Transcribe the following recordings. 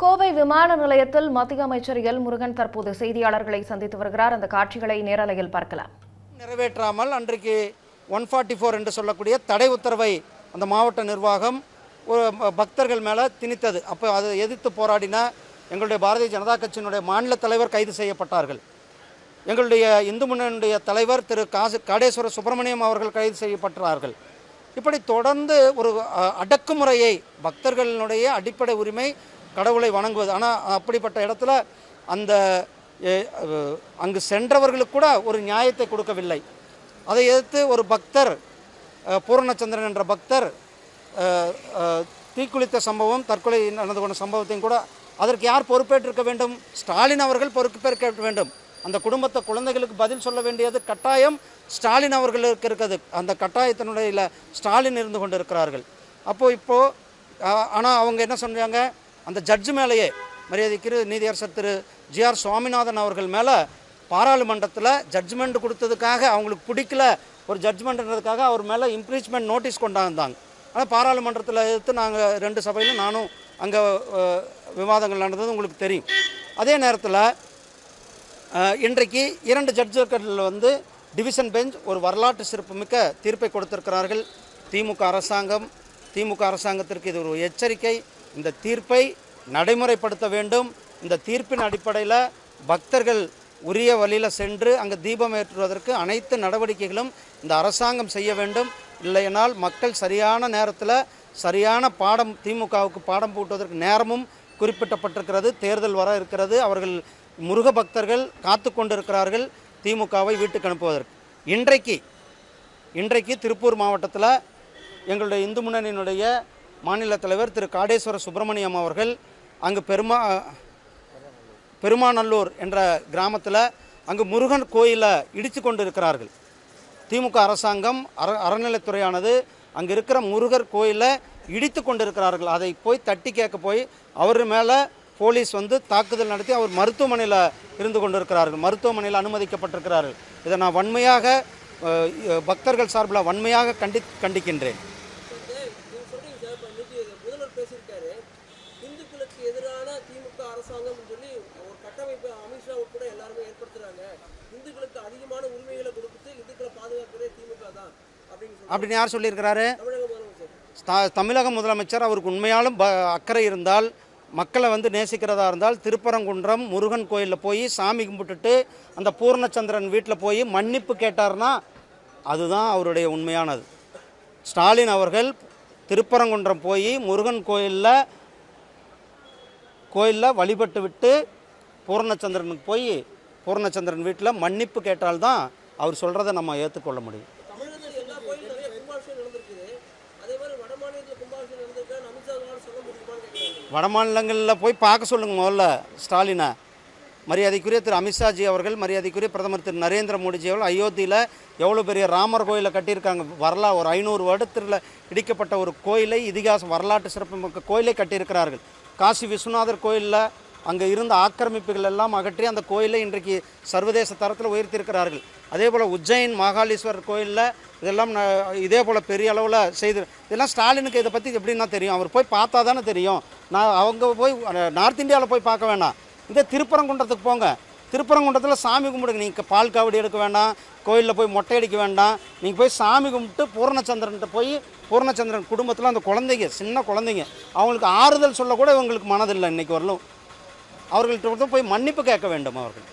கோவை விமான நிலையத்தில் மத்திய அமைச்சர் எல் முருகன் தற்போது செய்தியாளர்களை சந்தித்து வருகிறார். அந்த காட்சிகளை நேரலையில் பார்க்கலாம். நிறைவேற்றாமல் அன்றைக்கு ஒன் ஃபார்ட்டி ஃபோர் என்று சொல்லக்கூடிய தடை உத்தரவை அந்த மாவட்ட நிர்வாகம் ஒரு பக்தர்கள் மேலே திணித்தது. அப்போ அதை எதிர்த்து போராடின எங்களுடைய பாரதிய ஜனதா கட்சியினுடைய மாநில தலைவர் கைது செய்யப்பட்டார்கள். எங்களுடைய இந்து முன்னணியுடைய தலைவர் திரு காசு காடேஸ்வர சுப்பிரமணியம் அவர்கள் கைது செய்யப்பட்டார்கள். இப்படி தொடர்ந்து ஒரு அடக்குமுறையை பக்தர்களுடைய அடிப்படை உரிமை கடவுளை வணங்குவது. ஆனால் அப்படிப்பட்ட இடத்துல அந்த அங்கு சென்றவர்களுக்கு கூட ஒரு நியாயத்தை கொடுக்கவில்லை. அதை எதிர்த்து ஒரு பக்தர் பூரணச்சந்திரன் என்ற பக்தர் தீக்குளித்த சம்பவம் தற்கொலை நடந்து கொண்ட சம்பவத்தையும் கூட அதற்கு யார் பொறுப்பேற்றிருக்க வேண்டும்? ஸ்டாலின் அவர்கள் பொறுப்பேற்க வேண்டும். அந்த குடும்பத்தை குழந்தைகளுக்கு பதில் சொல்ல வேண்டியது கட்டாயம் ஸ்டாலின் அவர்களுக்கு இருக்கிறது. அந்த கட்டாயத்தினுடைய ஸ்டாலின் இருந்து கொண்டு இருக்கிறார்கள் அப்போது இப்போது ஆனால் அவங்க என்ன சொன்னாங்க? அந்த ஜட்ஜு மேலேயே மரியாதைக்கு நீதியரசர் திரு ஜிஆர் சுவாமிநாதன் அவர்கள் மேலே பாராளுமன்றத்தில் ஜட்ஜ்மெண்ட் கொடுத்ததுக்காக அவங்களுக்கு பிடிக்கல ஒரு ஜட்ஜ்மெண்ட்ன்றதுக்காக அவர் மேலே இம்ப்ரீச்மெண்ட் நோட்டீஸ் கொண்டாந்தாங்க. ஆனால் பாராளுமன்றத்தில் எதிர்த்து நாங்கள் ரெண்டு சபையிலும் நானும் அங்கே விவாதங்கள் நடந்தது உங்களுக்கு தெரியும். அதே நேரத்தில் இன்றைக்கு இரண்டு ஜட்ஜுகள் வந்து டிவிஷன் பெஞ்ச் ஒரு வரலாற்று சிறப்புமிக்க தீர்ப்பை கொடுத்திருக்கிறார்கள். திமுக அரசாங்கம் திமுக அரசாங்கத்திற்கு இது ஒரு எச்சரிக்கை. இந்த தீர்ப்பை நடைமுறைப்படுத்த வேண்டும். இந்த தீர்ப்பின் அடிப்படையில் பக்தர்கள் உரிய வழியில் சென்று அங்கே தீபம் ஏற்றுவதற்கு அனைத்து நடவடிக்கைகளும் இந்த அரசாங்கம் செய்ய வேண்டும். இல்லையென்றால் மக்கள் சரியான நேரத்தில் சரியான பாடம் திமுகவுக்கு பாடம் பூட்டுவதற்கு நேரமும் குறிப்பிட்டப்பட்டிருக்கிறது. தேர்தல் வர இருக்கிறது. அவர்கள் முருக பக்தர்கள் காத்து கொண்டிருக்கிறார்கள் திமுகவை வீட்டுக்கு அனுப்புவதற்கு. இன்றைக்கு இன்றைக்கு திருப்பூர் மாவட்டத்தில் எங்களுடைய இந்து முன்னணியினுடைய மாநில தலைவர் திரு காடேஸ்வர சுப்பிரமணியம் அவர்கள் அங்கு பெருமா பெருமாநல்லூர் என்ற கிராமத்தில் அங்கு முருகன் கோயிலை இடித்து கொண்டு இருக்கிறார்கள் திமுக அரசாங்கம் அற அறநிலைத்துறையானது அங்கே இருக்கிற முருகர் கோயிலை இடித்து கொண்டிருக்கிறார்கள். அதை போய் தட்டி கேட்க போய் அவர் மேலே போலீஸ் வந்து தாக்குதல் நடத்தி அவர் மருத்துவமனையில் இருந்து கொண்டிருக்கிறார்கள். மருத்துவமனையில் அனுமதிக்கப்பட்டிருக்கிறார்கள். இதை நான் வன்மையாக பக்தர்கள் சார்பில் வன்மையாக கண்டி கண்டிக்கின்றேன். சொல்றீங்க சார் இப்ப இன்னைக்கு முதல்வர் பேசியிருக்காரு. இந்துக்களுக்கு எதிரான திமுக அரசாங்கம் சொல்லி ஒரு கட்டமைப்பு அமித்ஷா உட்பட எல்லாருமே ஏற்படுத்துறாங்க. இந்துக்களுக்கு அதிகமான உரிமைகளை கொடுத்து இந்துக்களை பாதுகாக்கிறதே திமுக தான் அப்படின்னு யார் சொல்லியிருக்கிறாரு? தமிழக முதலமைச்சர். த- தமிழக முதலமைச்சர் அவருக்கு உண்மையாலும் அக்கறை இருந்தால் மக்களை வந்து நேசிக்கிறதா இருந்தால் திருப்பரங்குன்றம் முருகன் கோயிலில் போய் சாமி கும்பிட்டுட்டு அந்த பூர்ணச்சந்திரன் வீட்டில் போய் மன்னிப்பு கேட்டார்னா அதுதான் அவருடைய உண்மையானது. ஸ்டாலின் அவர்கள் திருப்பரங்குன்றம் போய் முருகன் கோயிலில் கோயிலில் வழிபட்டு விட்டு பூர்ணச்சந்திரனுக்கு போய் பூர்ணச்சந்திரன் வீட்டில் மன்னிப்பு கேட்டால்தான் அவர் சொல்கிறத நம்ம ஏற்றுக்கொள்ள முடியும். தமிழகத்தில் எல்லா கோயிலும் நிறைய கும்பாபிஷேகம் நடந்திருக்குது. அதே மாதிரி வட மாநிலத்தில் கும்பாபிஷேகம் நடந்திருக்கான்னு அமித்ஷா அவர்களால் சொல்ல முடியுமான்னு கேட்குறாங்க வட மாநிலங்களில் போய் பார்க்க சொல்லுங்க முதல்ல ஸ்டாலினை. மரியாதைக்குரிய திரு அமித்ஷாஜி அவர்கள் மரியாதைக்குரிய பிரதமர் திரு நரேந்திர மோடிஜி அவர்கள் அயோத்தியில் எவ்வளோ பெரிய ராமர் கோயிலை கட்டியிருக்காங்க. வரலா ஒரு ஐநூறு வருடத்தில் இடிக்கப்பட்ட ஒரு கோயிலை இதிகாச வரலாற்று சிறப்புமிக்க கோயிலை கட்டியிருக்கிறார்கள். காசி விஸ்வநாதர் கோயிலில் அங்கே இருந்த ஆக்கிரமிப்புகள் எல்லாம் அகற்றி அந்த கோயிலை இன்றைக்கு சர்வதேச தரத்தில் உயர்த்தியிருக்கிறார்கள். அதே போல் உஜ்ஜைன் மகாலீஸ்வரர் கோயிலில் இதெல்லாம் இதே போல் பெரிய அளவில் செய்து இதெல்லாம் ஸ்டாலினுக்கு இதை பற்றி எப்படின்னா தெரியும். அவர் போய் பார்த்தா தானே தெரியும். நான் அவங்க போய் நார்த் இந்தியாவில் போய் பார்க்க வேணாம். இதே திருப்பரங்குன்றத்துக்கு போங்க. திருப்பரங்குன்றத்தில் சாமி கும்பிடுங்க. நீங்கள் பால் காவடி எடுக்க வேண்டாம் கோயிலில் போய் மொட்டை அடிக்க வேண்டாம். நீங்கள் போய் சாமி கும்பிட்டு பூர்ணச்சந்திரன்ட்ட போய் பூர்ணச்சந்திரன் குடும்பத்தில் அந்த குழந்தைங்க சின்ன குழந்தைங்க அவங்களுக்கு ஆறுதல் சொல்லக்கூட இவங்களுக்கு மனதில்லை இன்றைக்கி வரலும். அவர்கள்ட்ட போய் மன்னிப்பு கேட்க வேண்டும் அவர்கள்.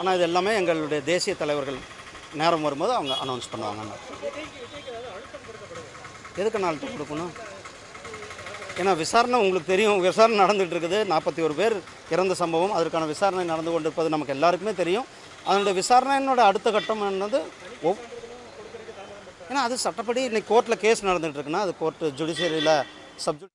ஆனால் இது எல்லாமே எங்களுடைய தேசிய தலைவர்கள் நேரம் வரும்போது அவங்க அனௌன்ஸ் பண்ணுவாங்க எதுக்கு நான் அழுத்தம் கொடுக்கணும்? ஏன்னா விசாரணை உங்களுக்கு தெரியும். விசாரணை நடந்துகிட்டு இருக்குது நாற்பத்தி ஒரு பேர் இறந்த சம்பவம். அதற்கான விசாரணை நடந்து கொண்டிருப்பது நமக்கு எல்லாருக்குமே தெரியும். அதனுடைய விசாரணையினோட அடுத்த கட்டம் என்னது? ஒவ் ஏன்னா அது சட்டப்படி இன்னைக்கு கோர்ட்டில் கேஸ் நடந்துகிட்டு இருக்குன்னா அது கோர்ட்டு ஜுடிஷியரியில் சப்ஜெக்ட்